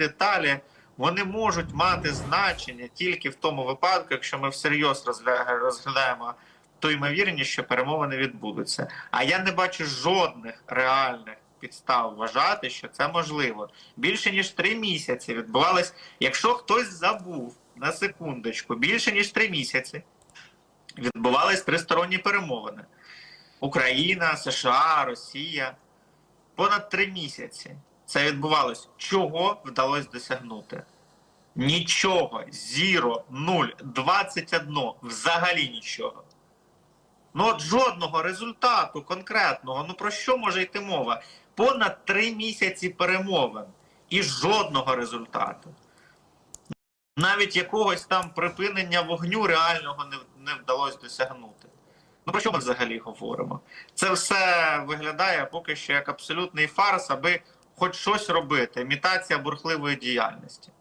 деталі вони можуть мати значення тільки в тому випадку, якщо ми всерйоз розглядаємо ту ймовірність, що перемовини відбудуться. А я не бачу жодних реальних підстав вважати, що це можливо. Більше ніж три місяці відбувалось. Якщо хтось забув на секундочку, більше ніж три місяці відбувались тристоронні перемовини: Україна, США, Росія. Понад три місяці це відбувалось. Чого вдалося досягнути? Нічого. Зіро, нуль, 21. Взагалі нічого. Ну от жодного результату конкретного. Ну про що може йти мова? Понад три місяці перемовин і жодного результату. Навіть якогось там припинення вогню реального не, не вдалося досягнути. Ну про що ми взагалі говоримо? Це все виглядає поки що як абсолютний фарс, аби хоч щось робити. Імітація бурхливої діяльності.